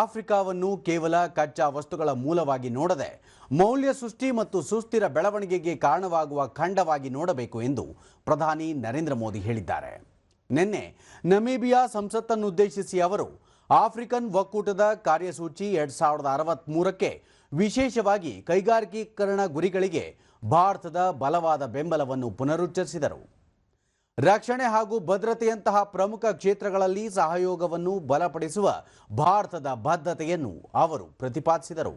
ಆಫ್ರಿಕಾವನ್ನು ಕೇವಲ ಕಚ್ಚಾ ವಸ್ತುಗಳ ಮೂಲವಾಗಿ ನೋಡದೆ, ಮೌಲ್ಯ ಸೃಷ್ಟಿ ಮತ್ತು ಸುಸ್ಥಿರ ಬೆಳವಣಿಗೆಗೆ ಕಾರಣವಾಗುವ ಖಂಡವಾಗಿ ನೋಡಬೇಕು ಎಂದು ಪ್ರಧಾನಿ ನರೇಂದ್ರ ಮೋದಿ ಹೇಳಿದ್ದಾರೆ. ನಿನ್ನೆ ನಮೀಬಿಯಾ ಸಂಸತ್ತನ್ನುದ್ದೇಶಿಸಿ ಅವರು, ಆಫ್ರಿಕನ್ ಒಕ್ಕೂಟದ ಕಾರ್ಯಸೂಚಿ ಎರಡ್ ಸಾವಿರದ ಅರವತ್ತ್ಮೂರಕ್ಕೆ ವಿಶೇಷವಾಗಿ ಕೈಗಾರಿಕೀಕರಣ ಗುರಿಗಳಿಗೆ ಭಾರತದ ಬಲವಾದ ಬೆಂಬಲವನ್ನು ಪುನರುಚ್ಚರಿಸಿದರು. ರಕ್ಷಣೆ ಹಾಗೂ ಭದ್ರತೆಯಂತಹ ಪ್ರಮುಖ ಕ್ಷೇತ್ರಗಳಲ್ಲಿ ಸಹಯೋಗವನ್ನು ಬಲಪಡಿಸುವ ಭಾರತದ ಬದ್ಧತೆಯನ್ನು ಅವರು ಪ್ರತಿಪಾದಿಸಿದರು.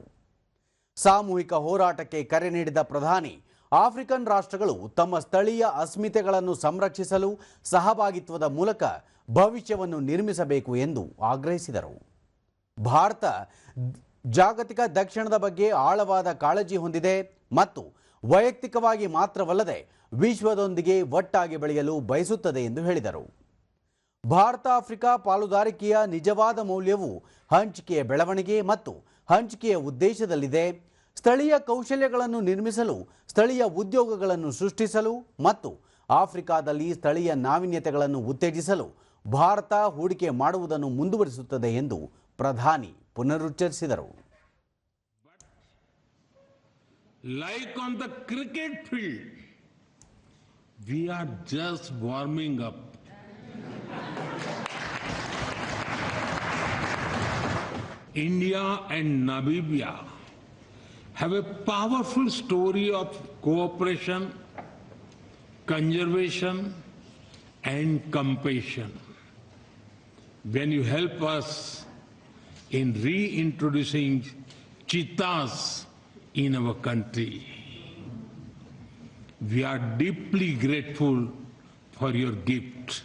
ಸಾಮೂಹಿಕ ಹೋರಾಟಕ್ಕೆ ಕರೆ ನೀಡಿದ ಪ್ರಧಾನಿ, ಆಫ್ರಿಕನ್ ರಾಷ್ಟ್ರಗಳು ತಮ್ಮ ಸ್ಥಳೀಯ ಅಸ್ಮಿತೆಗಳನ್ನು ಸಂರಕ್ಷಿಸಲು ಸಹಭಾಗಿತ್ವದ ಮೂಲಕ ಭವಿಷ್ಯವನ್ನು ನಿರ್ಮಿಸಬೇಕು ಎಂದು ಆಗ್ರಹಿಸಿದರು. ಭಾರತ ಜಾಗತಿಕ ದಕ್ಷಿಣದ ಬಗ್ಗೆ ಆಳವಾದ ಕಾಳಜಿ ಹೊಂದಿದೆ ಮತ್ತು ವೈಯಕ್ತಿಕವಾಗಿ ಮಾತ್ರವಲ್ಲದೆ ವಿಶ್ವದೊಂದಿಗೆ ಒಟ್ಟಾಗಿ ಬೆಳೆಯಲು ಬಯಸುತ್ತದೆ ಎಂದು ಹೇಳಿದರು. ಭಾರತ ಆಫ್ರಿಕಾ ಪಾಲುದಾರಿಕೆಯ ನಿಜವಾದ ಮೌಲ್ಯವು ಹಂಚಿಕೆಯ ಬೆಳವಣಿಗೆ ಮತ್ತು ಹಂಚಿಕೆಯ ಉದ್ದೇಶದಲ್ಲಿದೆ. ಸ್ಥಳೀಯ ಕೌಶಲ್ಯಗಳನ್ನು ನಿರ್ಮಿಸಲು, ಸ್ಥಳೀಯ ಉದ್ಯೋಗಗಳನ್ನು ಸೃಷ್ಟಿಸಲು ಮತ್ತು ಆಫ್ರಿಕಾದಲ್ಲಿ ಸ್ಥಳೀಯ ನಾವೀನ್ಯತೆಗಳನ್ನು ಉತ್ತೇಜಿಸಲು ಭಾರತ ಹೂಡಿಕೆ ಮಾಡುವುದನ್ನು ಮುಂದುವರಿಸುತ್ತದೆ ಎಂದು ಪ್ರಧಾನಿ ಪುನರುಚ್ಚರಿಸಿದರು. Like on the cricket field, we are just warming up. India and Namibia have a powerful story of cooperation, conservation, and compassion. When you help us in reintroducing cheetahs in our country, we are deeply grateful for your gift.